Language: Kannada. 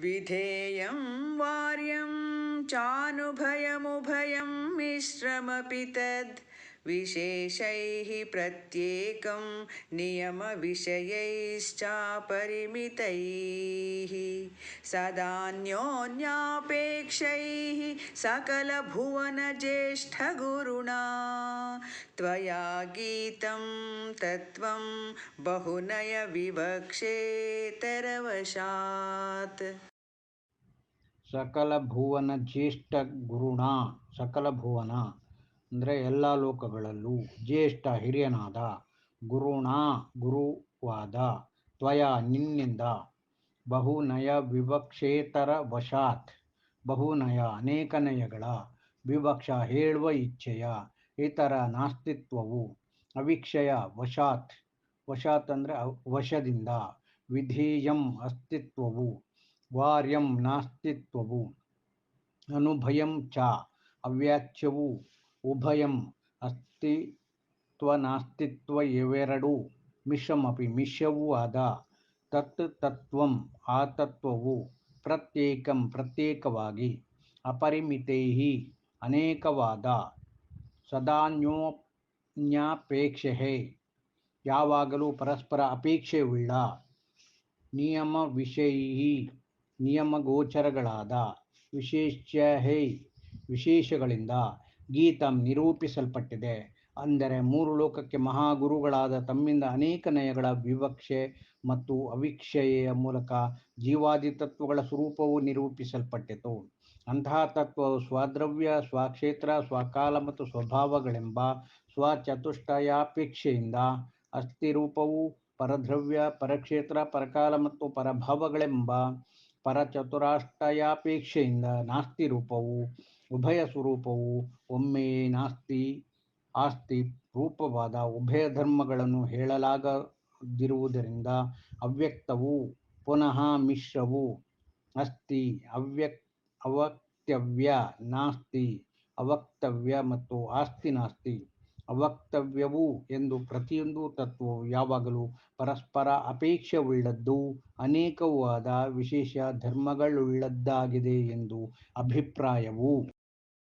विधेयं वार्यं चानुभयमुभयं मिश्रमपि तद् विशेषैः प्रत्येकं नियमविषयैश्चापरिमितैः सदान्योन्यापेक्षैः सकलभुवनज्येष्ठगुरुणा त्वया गीतं तत्त्वं बहुनय ವಶಾತ್ ಸಕಲ ಭುವನ ಜ್ಯೇಷ್ಠ ಗುರುಣ, ಸಕಲ ಭುವನ ಅಂದರೆ ಎಲ್ಲ ಲೋಕಗಳಲ್ಲೂ ಜ್ಯೇಷ್ಠ ಹಿರಿಯನಾದ ಗುರುಣ ಗುರುವಾದ ತ್ವಯ ನಿನ್ನಿಂದ ಬಹುನಯ ವಿವಕ್ಷೇತರ ವಶಾತ್. ಬಹುನಯ ಅನೇಕ ನಯಗಳ ವಿವಕ್ಷ ಹೇಳುವ ಇಚ್ಛೆಯ ಇತರ ನಾಸ್ತಿತ್ವವು ಅವಿಕ್ಷಯ ವಶಾತ್. ವಶಾತ್ ಅಂದರೆ ವಶದಿಂದ ವಿಧೇಯಂ ಅಸ್ತಿತ್ವವು, ವಾರ್ಯಂ ನಾಸ್ತಿತ್ವವು, ಅನುಭಯಂ ಚ, ಅವ್ಯಾಚ್ಯವು, ಉಭಯಂ ಅಸ್ತಿತ್ವ ನಾಸ್ತಿತ್ವ ಇವೆರಡೂ ಮಿಶ್ರಮಪಿ ಮಿಶ್ಯವೂ ಆದ ತತ್ ತತ್ವಂ ಆ ತತ್ವವು ಪ್ರತ್ಯೇಕಂ, ಪ್ರತ್ಯೇಕವಾಗಿ ಅಪರಿಮಿತೈ ಅನೇಕವಾದ ಸದಾನ್ಯೋನ್ಯಾಪೇಕ್ಷೆ ಯಾವಾಗಲೂ ಪರಸ್ಪರ ಅಪೇಕ್ಷೆಯುಳ್ಳ ನಿಯಮ ವಿಷಯಿ ನಿಯಮಗೋಚರಗಳಾದ ವಿಶೇಷ ಹೇ ವಿಶೇಷಗಳಿಂದ ಗೀತಂ ನಿರೂಪಿಸಲ್ಪಟ್ಟಿದೆ. ಅಂದರೆ ಮೂರು ಲೋಕಕ್ಕೆ ಮಹಾಗುರುಗಳಾದ ತಮ್ಮಿಂದ ಅನೇಕ ನಯಗಳ ವಿವಕ್ಷೆ ಮತ್ತು ಅವಿಕ್ಷಯೆಯ ಮೂಲಕ ಜೀವಾದಿ ತತ್ವಗಳ ಸ್ವರೂಪವು ನಿರೂಪಿಸಲ್ಪಟ್ಟಿತು. ಅಂತಹ ತತ್ವವು ಸ್ವದ್ರವ್ಯ, ಸ್ವಕ್ಷೇತ್ರ, ಸ್ವಕಾಲ ಮತ್ತು ಸ್ವಭಾವಗಳೆಂಬ ಸ್ವಚತುಷ್ಟಯಾಪೇಕ್ಷೆಯಿಂದ ಅಸ್ಥಿರೂಪವು ಪರದ್ರವ್ಯ, ಪರಕ್ಷೇತ್ರ, ಪರಕಾಲ ಮತ್ತು ಪರಭಾವಗಳೆಂಬ ಪರಚತುರಾಷ್ಟಯಾಪೇಕ್ಷೆಯಿಂದ ನಾಸ್ತಿ ರೂಪವು, ಉಭಯ ಸ್ವರೂಪವು ಒಮ್ಮೆ ನಾಸ್ತಿ, ಆಸ್ತಿ ರೂಪವಾದ ಉಭಯ ಧರ್ಮಗಳನ್ನು ಹೇಳಲಾಗದಿರುವುದರಿಂದ ಅವ್ಯಕ್ತವು ಪುನಃ ಮಿಶ್ರವು. ಅಸ್ತಿ ಅವ್ಯಕ್ ಅವಕ್ತವ್ಯ, ನಾಸ್ತಿ, ಅವಕ್ತವ್ಯ ಮತ್ತು ಆಸ್ತಿ ನಾಸ್ತಿ. ಅವಕ್ತವ್ಯವು ಎಂದು ಪ್ರತಿಯೊಂದು ತತ್ವವು ಯಾವಾಗಲೂ ಪರಸ್ಪರ ಅಪೇಕ್ಷೆಯುಳ್ಳದ್ದು ಅನೇಕವಾದ ವಿಶೇಷ ಧರ್ಮಗಳುಳ್ಳದ್ದಾಗಿದೆ ಎಂದು ಅಭಿಪ್ರಾಯವು.